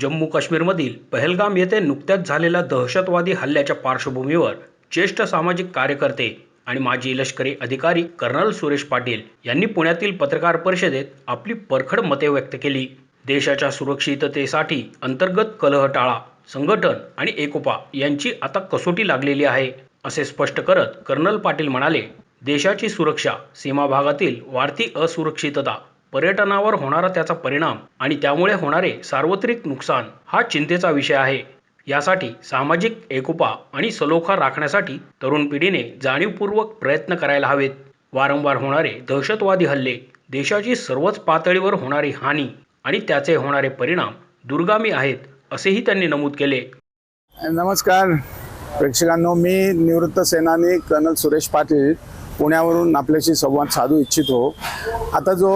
जम्मू काश्मीरमधील पहलगाम येथे नुकत्याच झालेल्या दहशतवादी हल्ल्याच्या पार्श्वभूमीवर ज्येष्ठ सामाजिक कार्यकर्ते आणि माजी लष्करी अधिकारी कर्नल सुरेश पाटील यांनी पुण्यातील पत्रकार परिषदेत आपली परखड मते व्यक्त केली. देशाच्या सुरक्षिततेसाठी अंतर्गत कलह टाळा संघटन आणि एकोपा यांची आता कसोटी लागलेली आहे असे स्पष्ट करत कर्नल पाटील म्हणाले देशाची सुरक्षा सीमा भागातील वाढती असुरक्षितता पर्यटनावर होणारा त्याचा परिणाम आणि त्यामुळे होणारे सार्वत्रिक नुकसान हा चिंतेचा विषय आहे. यासाठी सामाजिक एकोपा आणि सलोखा राखण्यासाठी तरुण पिढीने जाणीवपूर्वक प्रयत्न करायला हवेत. वारंवार होणारे दहशतवादी हल्ले देशाची सर्वच पातळीवर होणारी हानी आणि त्याचे होणारे परिणाम दुर्गामी आहेत असेही त्यांनी नमूद केले. नमस्कार प्रेक्षकांनो मी निवृत्त सेनानी कर्नल सुरेश पाटील पुण्यावरून आपल्याशी संवाद साधू इच्छितो. आता जो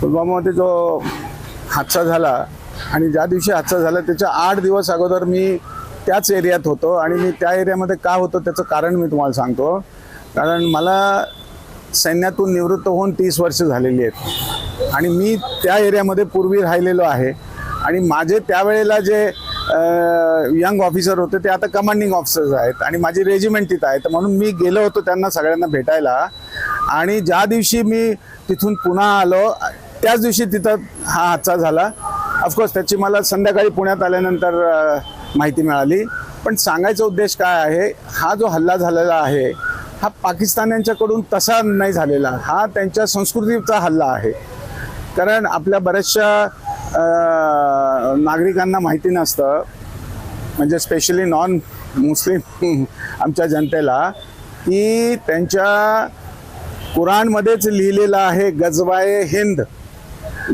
पुलवामामध्ये जो हादसा झाला आणि ज्या दिवशी हादसा झाला त्याच्या आठ दिवस अगोदर मी त्याच एरियात होतो आणि मी त्या एरियामध्ये का होतो त्याचं कारण मी तुम्हाला सांगतो. कारण मला सैन्यातून निवृत्त होऊन तीस वर्ष झालेली आहेत. आणि मी त्या एरियामध्ये पूर्वी राहिलेलो आहे. आणि माझे त्यावेळेला जे यंग ऑफिसर होते ते आता कमांडिंग ऑफिसर्स आहेत आणि माझी रेजिमेंट तिथं आहे. तर म्हणून मी गेलो होतो त्यांना सगळ्यांना भेटायला. आणि ज्या दिवशी मी तिथून पुन्हा आलो त्याच दिवशी तिथं हा हादसा झाला. ऑफकोर्स त्याची मला संध्याकाळी पुण्यात आल्यानंतर माहिती मिळाली. पण सांगायचा उद्देश काय आहे हा जो हल्ला झालेला आहे हा पाकिस्तान्यांच्याकडून तसा नाही झालेला. हा त्यांच्या संस्कृतीचा हल्ला आहे. कारण आपल्या बऱ्याचशा नागरिकांना माहिती नसतं. म्हणजे स्पेशली नॉन मुस्लिम आमच्या जनतेला की त्यांच्या कुराणमध्येच लिहिलेलं आहे गजवाये हिंद.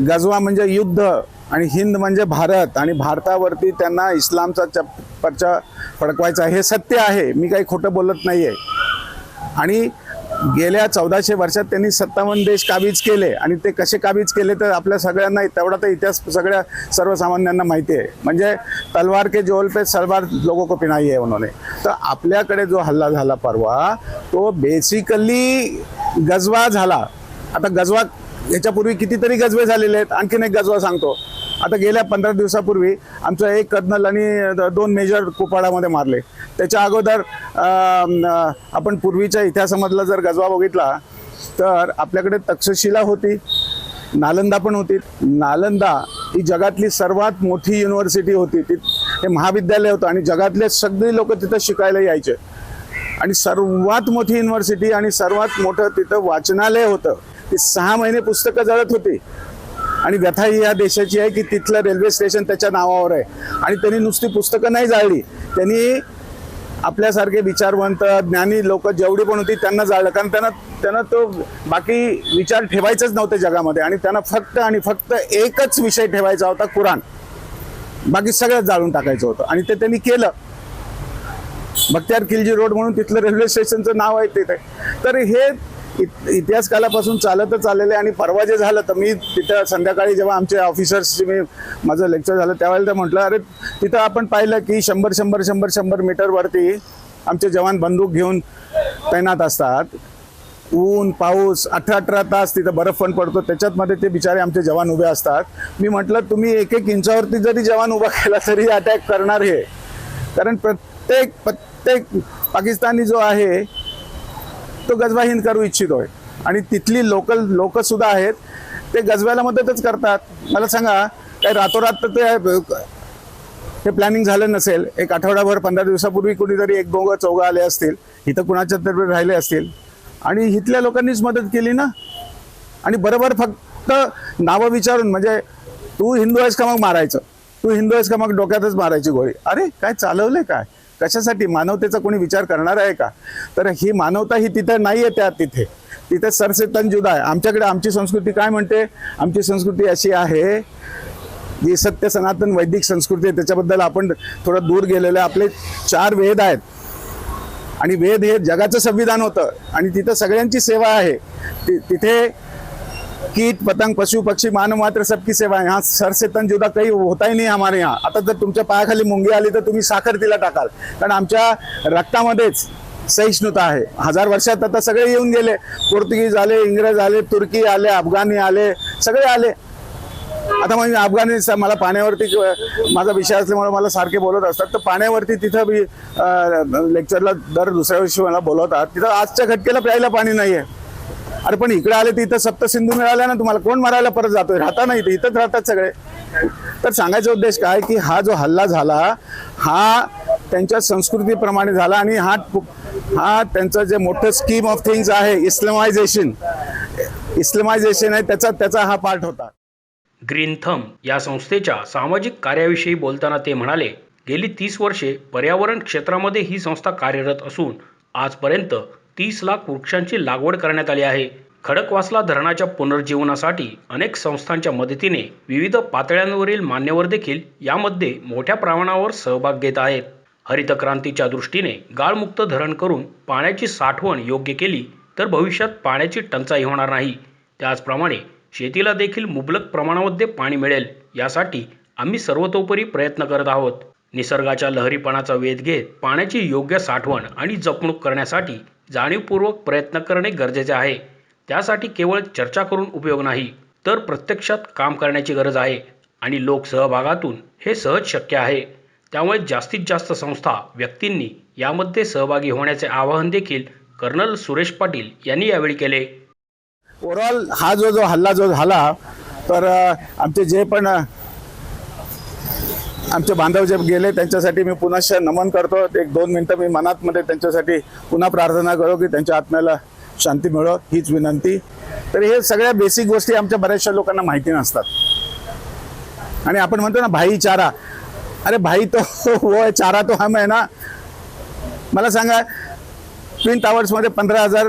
गजवा म्हणजे युद्ध आणि हिंद म्हणजे भारत आणि भारतावरती त्यांना इस्लामचा चप पर्चा फडकवायचा हे सत्य आहे मी काही खोटं बोलत नाही आहे आणि गेल्या चौदाशे वर्षात त्यांनी सत्तावन्न देश काबीज केले आणि ते कसे काबीज केले तर आपल्या सगळ्यांना तेवढा तर इतिहास सगळ्या सर्वसामान्यांना माहिती आहे. म्हणजे तलवार के जोल पे सलवार लोगों को पिनाई आहे उन्होंने. तर आपल्याकडे जो हल्ला झाला परवा तो बेसिकली गजवा झाला. आता गजवा याच्यापूर्वी कितीतरी गजवे झालेले आहेत. आणखीन एक गजवा सांगतो. आता गेल्या पंधरा दिवसापूर्वी आमचं एक कर्नल आणि द- दोन मेजर कुपाडामध्ये मारले. त्याच्या अगोदर आपण पूर्वीच्या इतिहासामधला जर गजवा बघितला तर आपल्याकडे तक्षशिला होती नालंदा पण होती. नालंदा ही जगातली सर्वात मोठी युनिव्हर्सिटी होती. ती हे महाविद्यालय होतं आणि जगातले सगळे लोक तिथं शिकायला यायचे. आणि सर्वात मोठी युनिव्हर्सिटी आणि सर्वात मोठं तिथं वाचनालय होतं. ती सहा महिने पुस्तकं जळत होती. आणि व्यथा ही या देशाची आहे की तिथलं रेल्वे स्टेशन त्याच्या नावावर आहे. आणि त्यांनी नुसती पुस्तकं नाही जाळली. त्यांनी आपल्यासारखे विचारवंत ज्ञानी लोक जेवढी पण होती त्यांना जाळलं. कारण त्यांना त्यांना तो बाकी विचार ठेवायचंच नव्हते जगामध्ये. आणि त्यांना फक्त आणि फक्त एकच विषय ठेवायचा होता कुराण. बाकी सगळं जाळून टाकायचं होतं. आणि ते त्यांनी केलं. बख्तियार खिलजी रोड म्हणून तिथलं रेल्वे स्टेशनचं नाव आहे तिथे. तर हे इतिहास कालापासून चालतच आलेलं आहे आणि परवा जे झालं तर मी तिथं संध्याकाळी जेव्हा आमचे ऑफिसर्सची मी माझं लेक्चर झालं त्यावेळेला ते म्हटलं अरे तिथं आपण पाहिलं की शंभर शंभर शंभर शंभर मीटरवरती आमचे जवान बंदूक घेऊन तैनात असतात. ऊन पाऊस अठरा अठरा तास तिथं बर्फ पण पडतो. त्याच्यातमध्ये ते बिचारे आमचे जवान उभे असतात. मी म्हटलं तुम्ही एक एक इंचावरती जरी जवान उभा केला तरी अटॅक करणार हे. कारण प्रत्येक प्रत्येक पाकिस्तानी जो आहे तो गजवा हिंद करू इच्छितोय. आणि तिथली लोकल लोक सुद्धा आहेत ते गजव्याला मदतच करतात. मला सांगा काय रातोरात तर ते हे प्लॅनिंग झालं नसेल? एक आठवडाभर पंधरा दिवसापूर्वी कुणीतरी एक दोघं चौघं आले असतील इथं कुणाच्या तरी राहिले असतील. आणि इथल्या लोकांनीच मदत केली ना? आणि बरोबर फक्त नावं विचारून म्हणजे तू हिंदू आहेस का मग मारायचं? तू हिंदू आहेस का मग डोक्यातच मारायची गोळी? अरे काय चालवलंय काय? कशासाठी मानवतेचा कोणी विचार करणार आहे का? तर ही मानवता ही तिथं नाही आहे त्या तिथे. तिथे सरसेतन जुदा आहे. आमच्याकडे आमची संस्कृती काय म्हणते? आमची संस्कृती अशी आहे जी सत्य सनातन वैदिक संस्कृती आहे त्याच्याबद्दल आपण थोडं दूर गेलेलं आहे. आपले चार वेद आहेत. आणि वेद हे जगाचं संविधान होतं. आणि तिथं सगळ्यांची सेवा आहे. ति- तिथे कीट पतंग पशु पक्षी मानव मात्र सबकी सेवा आहे. यहाँ सर से तन जुदा काही होता ही नाही हमारे यहाँ. आता जर तुमच्या पायाखाली मुंगी आली तर तुम्ही साखर तिला टाकाल. कारण आमच्या रक्तामध्येच सहिष्णुता आहे. हजार वर्षात आता सगळे येऊन गेले. पोर्तुगीज आले इंग्रज आले तुर्की आले अफगाणी आले सगळे आले. आता म्हणजे अफगाणिस्तान मला पाण्यावरती माझा विषय असल्यामुळे मला सारखे बोलत असतात. तर पाण्यावरती तिथं मी लेक्चरला दर दुसऱ्या वर्षी मला बोलवतात. तिथं आजच्या घटकेला प्यायला पाणी नाही आहे अरे पण इकडे आले तर इथं सप्तसिंधू मिळाल्या ना तुम्हाला कोण मारायला परत जातोय? राहता नाही इथे इथंच राहतात सगळे. तर सांगायचा उद्देश काय की हा जो हल्ला झाला हा त्यांच्या संस्कृतीप्रमाणे झाला आणि हा हा त्यांचं जे मोठं स्कीम ऑफ थिंग्स आहे इस्लामायझेशन इस्लामायझेशन आहे त्याचा त्याचा हा पार्ट होता. ग्रीन थम या संस्थेच्या सामाजिक कार्याविषयी बोलताना ते म्हणाले गेली तीस वर्षे पर्यावरण क्षेत्रामध्ये ही संस्था कार्यरत असून आजपर्यंत तीस लाख वृक्षांची लागवड करण्यात आली आहे. खडकवासला धरणाच्या पुनर्जीवनासाठी अनेक संस्थांच्या मदतीने विविध पातळ्यांवरील मान्यवर देखील यामध्ये मोठ्या प्रमाणावर सहभाग घेत आहेत. हरित क्रांतीच्या दृष्टीने गाळमुक्त धरण करून पाण्याची साठवण योग्य केली तर भविष्यात पाण्याची टंचाई होणार नाही. त्याचप्रमाणे शेतीला देखील मुबलक प्रमाणामध्ये पाणी मिळेल यासाठी आम्ही सर्वतोपरी प्रयत्न करत आहोत. निसर्गाच्या लहरीपणाचा वेध घेत पाण्याची योग्य साठवण आणि जपणूक करण्यासाठी जाणीवपूर्वक प्रयत्न करणे गरजेचे आहे. त्यासाठी केवळ चर्चा करून उपयोग नाही तर प्रत्यक्षात काम करण्याची गरज आहे आणि लोकसहभागातून हे सहज शक्य आहे. त्यामुळे जास्तीत जास्त संस्था व्यक्तींनी यामध्ये सहभागी होण्याचे आवाहन देखील कर्नल सुरेश पाटील यांनी यावेळी केले. ओव्हरऑल हा जो जो हल्ला जो झाला तर आमचे जे पण आमचे बांधव जे गेले त्यांच्यासाठी मी पुनश्च नमन करतो. एक दोन मिनटं मी मनातमध्ये त्यांच्यासाठी पुन्हा प्रार्थना करो की त्यांच्या आत्म्याला शांती मिळो हीच विनंती. तर हे सगळ्या बेसिक गोष्टी आमच्या बऱ्याचशा लोकांना माहिती नसतात. आणि आपण म्हणतो ना भाई चारा. अरे भाई तो वो चारा तो हम आहे ना? मला सांगा ट्विन टावर्समध्ये पंधरा हजार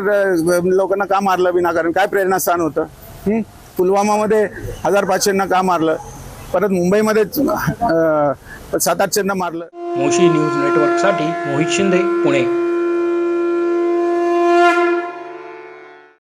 लोकांना का मारलं विनाकारण? काय प्रेरणास्थान होतं? पुलवामामध्ये हजार पाचशेंना का मारलं? परत मुंबईमध्ये सात आठशेंना मारलं. मोशी न्यूज नेटवर्कसाठी मोहित शिंदे पुणे.